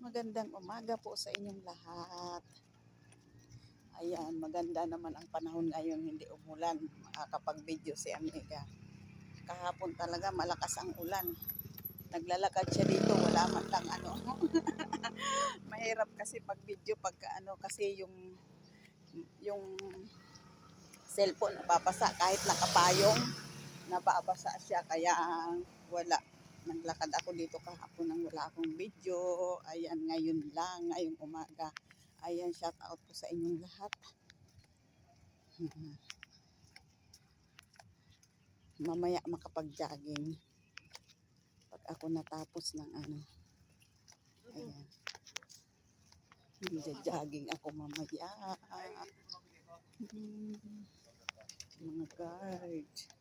Magandang umaga po sa inyong lahat. Ayan, maganda naman ang panahon ngayon, hindi umulan. Makakapag-video si Amiga. Kahapon talaga malakas ang ulan. Naglalakad siya dito, wala man lang ano. Mahirap kasi pag video pagka ano kasi yung yung cellphone nababasa kahit nakapayong nababasa siya kaya wala naglakad ako dito kahapon nang wala akong video. Ayan, ngayon lang, ngayong umaga. Ayan, shout out po sa inyong lahat. Mamaya makapag-jogging. Pag ako natapos ng ano. Ayan. Jogging ako mamaya. Mga guard.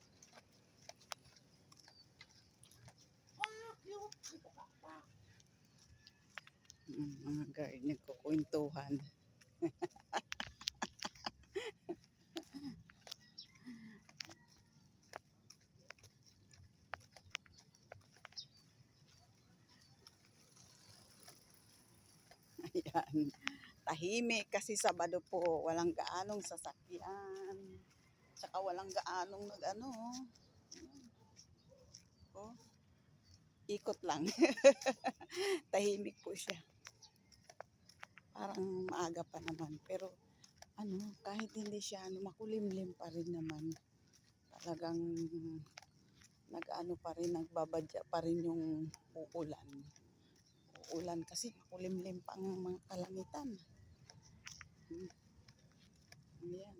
Mga guard nagkukwentuhan. Ayan. Tahimik kasi Sabado po, walang gaanong sasakyan. Tsaka walang gaanong nag ano. Oh. Ikot lang. Tahimik po siya. Parang maaga pa naman. Pero ano, kahit hindi siya ano, makulimlim pa rin naman. Talagang nag-ano pa rin, nagbabadya pa rin yung uulan. Uulan kasi makulimlim pa ang mga kalangitan. Hmm. Ayan.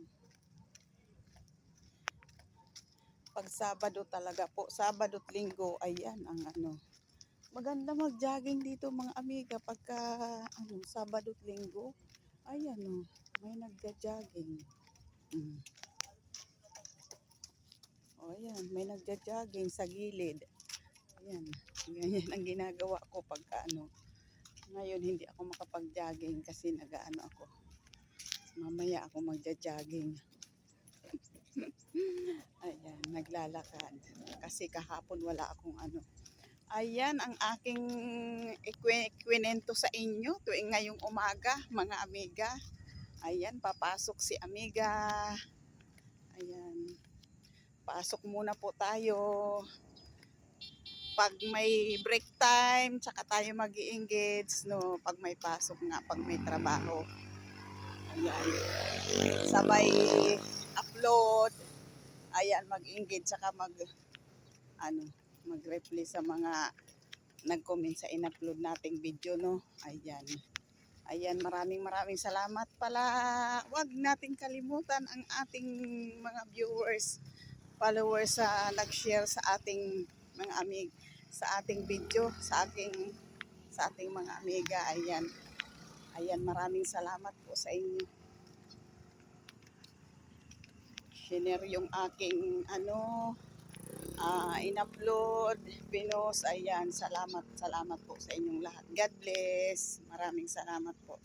Pag Sabado talaga po, Sabado at Linggo, ayan ang ano. Maganda mag-jogging dito mga amiga pagka ano, Sabado at Linggo. Ayan o, may nagja-jogging. Mm. O ayan, may nagja-jogging sa gilid. Ayan, ganyan ang ginagawa ko pagka ano. Ngayon hindi ako makapag-jogging kasi nag-ano ako. Mamaya ako magja-jogging. Ayan, naglalakad. Kasi kahapon wala akong ano. Ayan ang aking ikwe- ikwinento sa inyo tuwing ngayong umaga, mga amiga. Ayan, papasok si amiga. Ayan. Pasok muna po tayo. Pag may break time, tsaka tayo mag engage no? Pag may pasok nga, pag may trabaho. Ayan. Sabay upload. Ayan, mag-engage tsaka mag ano, mag-reply sa mga nag-comment sa in-upload nating video, no? Ayan. Ayan, maraming maraming salamat pala. Huwag nating kalimutan ang ating mga viewers, followers sa nag-share sa ating mga amig sa ating video, sa ating sa ating mga amiga. Ayan. Ayan, maraming salamat po sa inyo. Share yung aking ano ah in-upload, pinos, ayan, salamat, salamat po sa inyong lahat. God bless. Maraming salamat po.